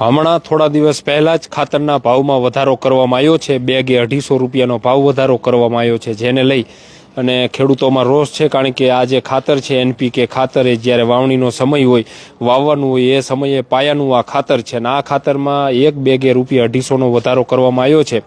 હમણાં થોડા દિવસ પહેલા જ ખાતરના ભાવમાં વધારો કરવામાં આવ્યો છે. બેગે અઢીસો રૂપિયાનો ભાવ વધારો કરવામાં આવ્યો છે, જેને લઈ અને ખેડૂતોમાં રોષ છે, કારણ કે આ જે ખાતર છે, એનપીકે ખાતર એ જ્યારે વાવણીનો સમય હોય, વાવવાનું હોય, એ સમયે પાયાનું આ ખાતર છે. અને આ ખાતરમાં એક બેગે રૂપિયા અઢીસોનો વધારો કરવામાં આવ્યો છે.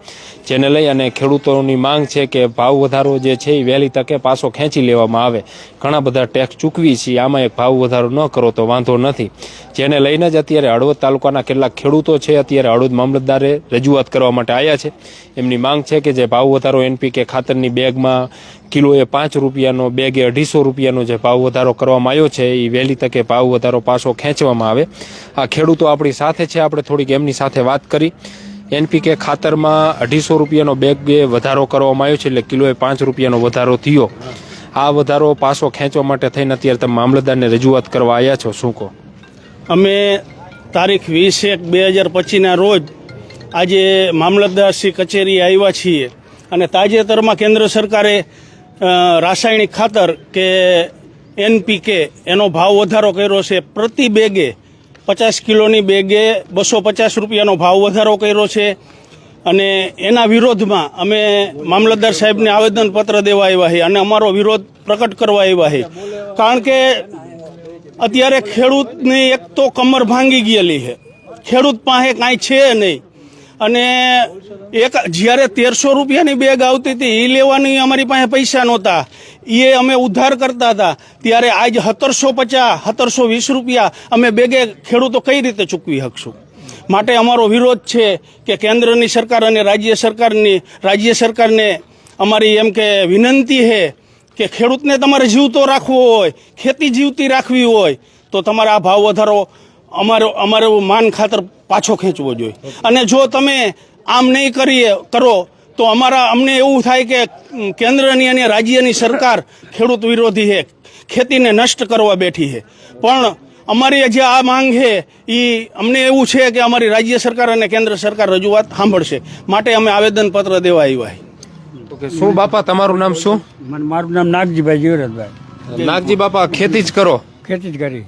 જેને લઈ અને ખેડૂતોની માંગ છે કે ભાવ વધારો જે છે, એ વહેલી તકે પાછો ખેંચી લેવામાં આવે. ઘણા બધા ટેક્સ ચૂકવી છીએ આમાં એક ભાવ વધારો ન કરો તો વાંધો નથી. જેને લઈને જ અત્યારે હળવદ તાલુકાના કેટલાક ખેડૂતો છે, અત્યારે હળવદ મામલતદારે રજૂઆત કરવા માટે આવ્યા છે. એમની માંગ છે કે જે ભાવ વધારો એનપીકે ખાતરની બેગમાં કિલોએ પાંચ રૂપિયાનો બેગે અઢીસો રૂપિયાનો જે ભાવ વધારો કરવામાં આવ્યો છે એ વહેલી તકે ભાવ વધારો પાછો ખેંચવામાં આવે. આ ખેડૂતો આપણી સાથે છે, આપણે થોડીક એમની સાથે વાત કરી. એનપીકે ખાતરમાં અઢીસો રૂપિયાનો બેગે વધારો કરવામાં આવ્યો છે, એટલે કિલોએ પાંચ રૂપિયાનો વધારો થયો. આ વધારો પાછો ખેંચવા માટે થઈને અત્યારે તમે મામલતદારને રજૂઆત કરવા આવ્યા છો. શું કહો? અમે તારીખ વીસ એક બે હજાર પચીસના રોજ આજે મામલતદારશ્રી કચેરી આવ્યા છીએ અને તાજેતરમાં કેન્દ્ર સરકારે રાસાયણિક ખાતર કે એનપીકે એનો ભાવ વધારો કર્યો છે પ્રતિ બેગે પચાસ કિલોની બેગે બસો પચાસ રૂપિયાનો ભાવ વધારો કર્યો છે. અને એના વિરોધમાં અમે મામલતદાર સાહેબને આવેદનપત્ર દેવા આવ્યા છે અને અમારો વિરોધ પ્રકટ કરવા આવ્યા છે. કારણ કે અત્યારે ખેડૂતની એક તો કમર ભાંગી ગયેલી છે. ખેડૂત પાસે કાંઈ છે નહીં. અને એક જ્યારે તેરસો રૂપિયાની બેગ આવતી હતી એ લેવાની અમારી પાસે પૈસા નહોતા. એ અમે ઉધાર કરતા હતા. ત્યારે આજ સત્તરસો પચાસ, સત્તરસો વીસ રૂપિયા અમે બેગે ખેડૂતો કઈ રીતે ચૂકવી શકશું? માટે અમારો વિરોધ છે કે કેન્દ્રની સરકાર અને રાજ્ય સરકારની, રાજ્ય સરકારને અમારી એમ કે વિનંતી છે કે ખેડૂતને તમારે જીવતો રાખવો હોય, ખેતી જીવતી રાખવી હોય, તો તમારે આ ભાવ વધારો. અમારો અમારો માન ખાતર પાછો ખેંચવો જોઈએ. અને જો તમે આમ નહીં કરીએ કરો તો અમારા અમને એવું થાય કે કેન્દ્રની અને રાજ્યની સરકાર ખેડૂત વિરોધી છે ખેતીને નષ્ટ કરવા બેઠી છે. પણ અમારી જે આ માંગ છે એ અમને એવું છે કે અમારી રાજ્ય સરકાર અને કેન્દ્ર સરકાર રજૂઆત સાંભળશે. માટે અમે આવેદનપત્ર દેવા આવ્યા છીએ. તો કે શું બાપા તમારું નામ શું? મારું નામ નાગજીભાઈ જીવરાજભાઈ. નાગજી બાપા ખેતી જ કરો. ખેતી જ કરી.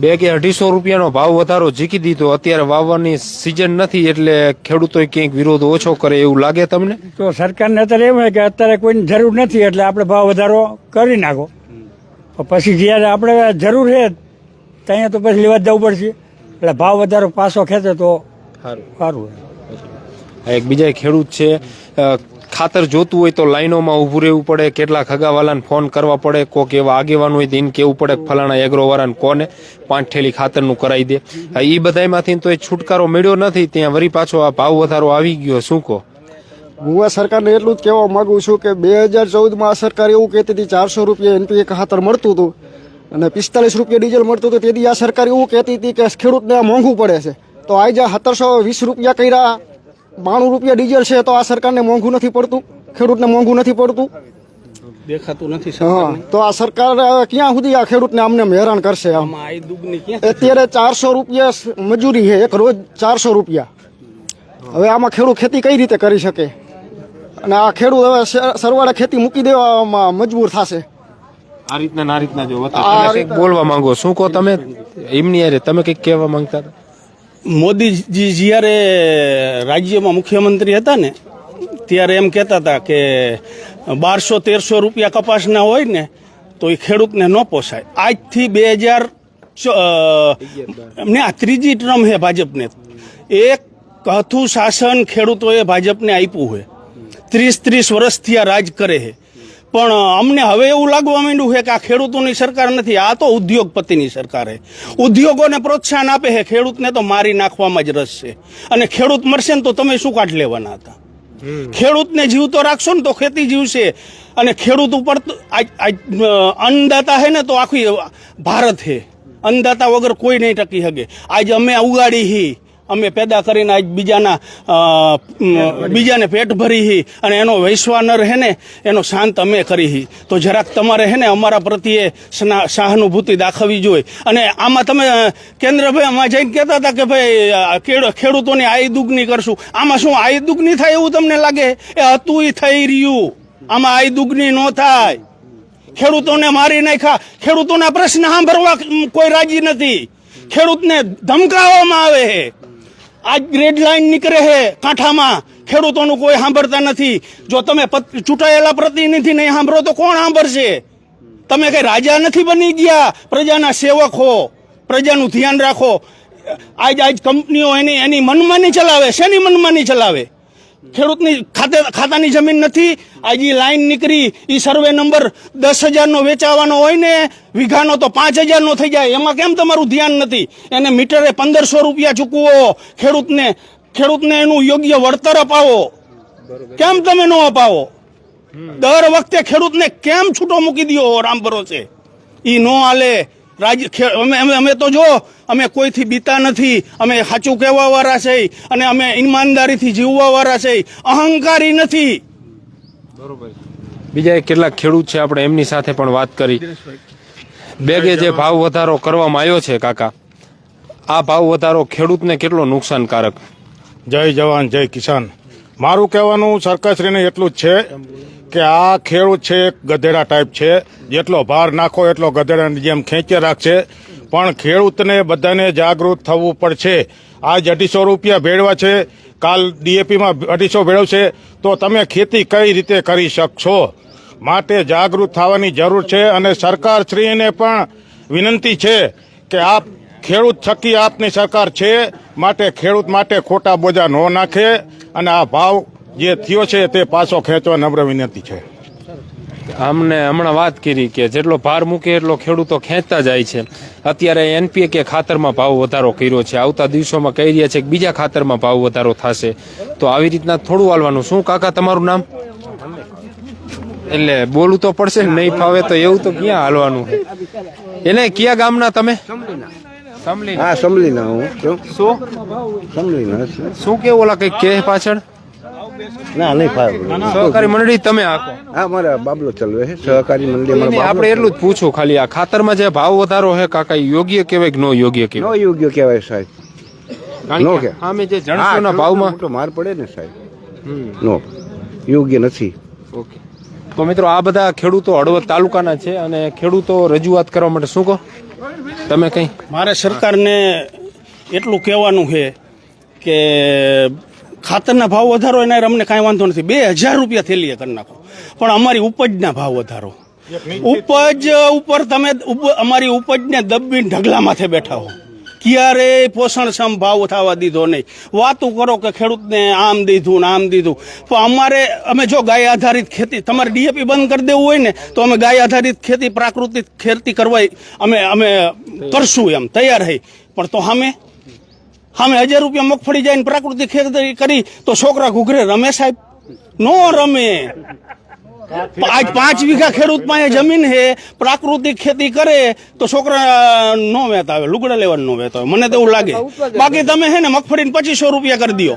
બે કે અઢીસો રૂપિયાનો ભાવ વધારો જીકી દીધો. અત્યારે વાવવાની સિઝન નથી એટલે ખેડૂતો ક્યાંક વિરોધ ઓછો કરે એવું લાગે તમને? તો સરકારને અત્યારે એવું છે કે અત્યારે કોઈની જરૂર નથી એટલે આપણે ભાવ વધારો કરી નાખો. પછી જ્યારે આપણે જરૂર છે ત્યાં તો પછી લેવા જવું પડશે. એટલે ભાવ વધારો પાછો ખેંચે તો સારું સારું આ એક બીજા ખેડૂત છે. ખાતર જોતું હોય તો લાઈનોમાં ઊભું રહેવું પડે. કેટલાક હગાવાલાને ફોન કરવા પડે. કોક એવા આગેવાન હોય તો એને કેવું પડે ફલાણા એગ્રોવાળાને કોને પાંચ ઠેલી ખાતરનું કરાવી દે. એ બધામાંથી તો એ છુટકારો મળ્યો નથી. ત્યાં વરી પાછો આ ભાવ વધારો આવી ગયો. શું કહો? હું સરકારને એટલું જ કહેવા માંગુ છું કે બે હજાર ચૌદમાં આ સરકાર એવું કહેતી હતી, ચારસો રૂપિયા એનપીએ ખાતર મળતું હતું અને પિસ્તાલીસ રૂપિયા ડીઝલ મળતું હતું. તેથી આ સરકાર એવું કહેતી હતી કે ખેડૂતને આ મોંઘું પડે છે. તો આજે સત્તરસો વીસ રૂપિયા કર્યા. બાણું રૂપિયા ડીઝલ છે તો આ સરકારને મોંઘું નથી પડતું ખેડૂતને મોંઘું નથી પડતું. દેખાતું નથી હા તો આ સરકાર ક્યાં સુધી આ ખેડૂતને અમને હેરાન કરશે અત્યારે ચારસો રૂપિયા મજૂરી છે એક રોજ ચારસો રૂપિયા. હવે આમાં ખેડૂત ખેતી કઈ રીતે કરી શકે? અને આ ખેડૂત હવે સરવાળે ખેતી મૂકી દેવામાં મજબૂર થશે. આ રીતના ના રીતના જો બોલવા માંગો શું કહો તમે? એમની અરે તમે કંઈક કહેવા માંગતા હતા? મોદીજી જ્યારે રાજ્યમાં મુખ્યમંત્રી હતા ને, ત્યારે એમ કહેતા હતા કે બારસો તેરસો રૂપિયા કપાસના હોય ને, તો એ ખેડૂતને ન પોસાય. આજથી બે હજાર ને આ ત્રીજી ટ્રમ છે ભાજપને. એક કથું શાસન ખેડૂતોએ ભાજપને આપ્યું છે ત્રીસ ત્રીસ વર્ષથી આ રાજ કરે છે પણ અમને હવે એવું લાગવા માંડ્યું છે કે આ ખેડૂતોની સરકાર નથી આ તો ઉદ્યોગપતિની સરકાર. છે ઉદ્યોગોને પ્રોત્સાહન આપે છે ખેડૂતને તો મારી નાખવામાં જ રસ છે. અને ખેડૂત મરશે ને તો તમે શું કાઢ લેવાના હતા? ખેડૂતને જીવતો રાખશો ને તો ખેતી જીવશે. અને ખેડૂત ઉપર અન્નદાતા છે ને તો આખી ભારત છે. અન્નદાતા વગર કોઈ નહીં ટકી શકે. આજે અમે ઉગાડી હી. અમે પેદા કરીને આજ બીજાના બીજાને પેટ ભરી હી અને એનો વૈશ્વાનર હે ને એનો શાંત અમે કરી હી. તો જરાક તમારે હે ને અમારા પ્રત્યે સહાનુભૂતિ દાખવવી જોઈએ. અને આમાં તમે કેન્દ્રભાઈ આમાં જઈને કહેતા હતા કે ભાઈ ખેડૂતોની આય દુગની કરશું. આમાં શું આય દુગની થાય એવું તમને લાગે? એ હતું એ થઈ રહ્યું. આમાં આય દુગની ન થાય. ખેડૂતોને મારી નાખ્યા. ખેડૂતોના પ્રશ્ન સાંભળવા કોઈ રાજી નથી. ખેડૂતને ધમકાવવામાં આવે છે આજ ગ્રેડ લાઈન નીકળે છે કાંઠામાં. ખેડૂતોનું કોઈ સાંભળતા નથી. જો તમે ચૂંટાયેલા પ્રતિનિધિ નહીં સાંભળો તો કોણ સાંભળશે? તમે કઈ રાજા નથી બની ગયા? પ્રજાના સેવક હો. પ્રજાનું ધ્યાન રાખો. આજ આજ કંપનીઓ એની એની મનમાની ચલાવે, શેની મનમાની ચલાવે? ખેડૂતની ખાતે ખાતાની જમીન નથી. આજે લાઈન નીકળી. એ સર્વે નંબર દસ હજારનો વેચાવાનો હોય ને વીઘાનો તો પાંચ હજારનો થઈ જાય. એમાં કેમ તમારું ધ્યાન નથી? એને મીટરે પંદરસો રૂપિયા ચૂકવો. ખેડૂતને ખેડૂતને એનું યોગ્ય વળતર અપાવો. કેમ તમે ન અપાવો? દર વખતે ખેડૂતને કેમ છૂટો મૂકી દો રામ ભરોસે. ઈ નો હાલે રાજ ખે- અમે અમે અમે તો જો અમે કોઈથી બીતા નથી અમે સાચું કહેવા વાળા છે અને અમે ઈમાનદારીથી જીવવા વાળા છે અહંકારી નથી. બીજા કેટલાક ખેડૂત છે આપણે એમની સાથે પણ વાત કરી. બેગે જે ભાવ વધારો કરવામાં આવ્યો છે કાકા આ ભાવ વધારો ખેડૂતને કેટલો નુકસાનકારક? જય જવાન જય કિસાન. મારું કહેવાનું સરકારશ્રીને એટલું જ છે કે આ ખેડૂત છે, એક ગધેડા ટાઈપ છે. જેટલો ભાર નાખો એટલો ગધેડાની જેમ ખેંચે રાખશે. પણ ખેડૂતને બધાને જાગૃત થવું પડશે. આજ અઢીસો રૂપિયા ભેળવા છે. કાલ ડીએપીમાં અઢીસો ભેળવશે. તો તમે ખેતી કઈ રીતે કરી શકશો? માટે જાગૃત થવાની જરૂર છે અને સરકારશ્રીને પણ વિનંતી છે કે આપ ખેડૂત થકી આપની સરકાર છે. માટે ખેડૂત માટે ખોટા બોજા ન નાખે અને આ ભાવ જે થયો છે તે પાછો ખેંચવા નમ્ર વિનંતી છે. અમને હમણાં વાત કરી કે જેટલો ભાર મૂકે એટલો ખેડૂતો ખેંચતા જાય છે. અત્યારે એનપીએ કે ખાતરમાં ભાવ વધારો કર્યો છે. આવતા દિવસોમાં કહી રહ્યા છે કે બીજા ખાતરમાં ભાવ વધારો થશે. તો આવી રીતના થોડું હાલવાનું. શું કાકા તમારું નામ? એટલે બોલવું તો પડશે ને નહીં ફાવે તો એવું તો ક્યાં હાલવાનું? એને કયા ગામના તમે? સમલી હા સમલીના હું. શું? સમલીના છે. શું કેવું ઓલા કઈ કે પાછળ? ના નહીં ફાવે સહકારી મંડળી તમે આખો. હા મારા બાબલો ચલવે છે સહકારી મંડળી આપણે એટલું જ પૂછું ખાલી આ ખાતરમાં જે ભાવ વધારો છે કાકા યોગ્ય કહેવાય કે નો યોગ્ય નો યોગ્ય કહેવાય સાહેબ. કારણ નો કે કે? સામે જે જણસોના ભાવમાં તો માર પડે ને સાહેબ. હમ, નો. યોગ્ય નથી. ઓકે. તો મિત્રો આ બધા ખેડૂતો હળવદ તાલુકાના છે અને ખેડૂતો રજૂઆત કરવા માટે શું કહો? તમે કઈ? મારે સરકારને એટલું કહેવાનું છે કે ખાતરના ભાવ વધારો એના અમને કાંઈ વાંધો નથી. બે હજાર રૂપિયા થેલીએ કરી નાખો. પણ અમારી ઉપજના ભાવ વધારો. ઉપજ ઉપર તમે અમારી ઉપજને દબીને ઢગલા માથે બેઠા હો. ક્યારે પોષણક્ષમ ભાવ થવા દીધો નહીં. વાતું કરો કે ખેડૂતને આમ દીધું ને આમ દીધું. પણ અમારે અમે જો ગાય આધારિત ખેતી તમારે ડીએપી બંધ કરી દેવું હોય ને તો અમે ગાય આધારિત ખેતી પ્રાકૃતિક ખેતી કરવા અમે અમે કરશું એમ. તૈયાર હઈ. પણ તો સામે સામે હજાર રૂપિયા મગફળી જાય પ્રાકૃતિક ખેતી કરી તો છોકરા ઘૂઘરે રમે સાહેબ. નો રમે. આજ પાંચ વીઘા ખેડૂત પાસે જમીન છે, પ્રાકૃતિક ખેતી કરે તો છોકરા નો વેતા આવે, લુગડા લેવાનું નો વેતા આવે. મને તો એવું લાગે. બાકી તમે હે ને મગફળીને પચીસો રૂપિયા કરી દો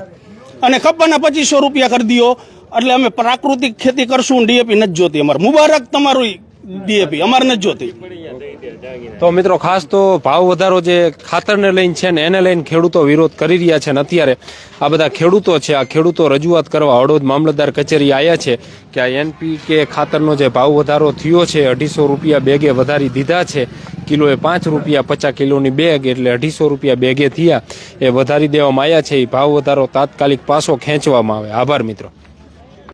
અને કપાના પચીસો રૂપિયા કરી દો એટલે અમે પ્રાકૃતિક ખેતી કરશું ડીએપી નથી જોતી અમારે. મુબારક તમારું ડીએપી. અમારે નથી જોતી. તો મિત્રો, ખાસ તો ભાવ વધારો જે ખાતરને લઈને છે ને, એને લઈને ખેડૂતો વિરોધ કરી રહ્યા છે ને અત્યારે. આ બધા ખેડૂતો છે, આ ખેડૂતો રજૂઆત કરવા હળવદ મામલતદાર કચેરી આવ્યા છે કે આ એનપી કે ખાતરનો જે ભાવ વધારો થયો છે, અઢીસો રૂપિયા બેગે વધારી દીધા છે. કિલોએ પાંચ રૂપિયા પચાસ કિલોની બેગ એટલે અઢીસો રૂપિયા બેગે થયા. એ વધારી દેવામાં આવ્યા છે. એ ભાવ વધારો તાત્કાલિક પાછો ખેંચવામાં આવે. આભાર, મિત્રો.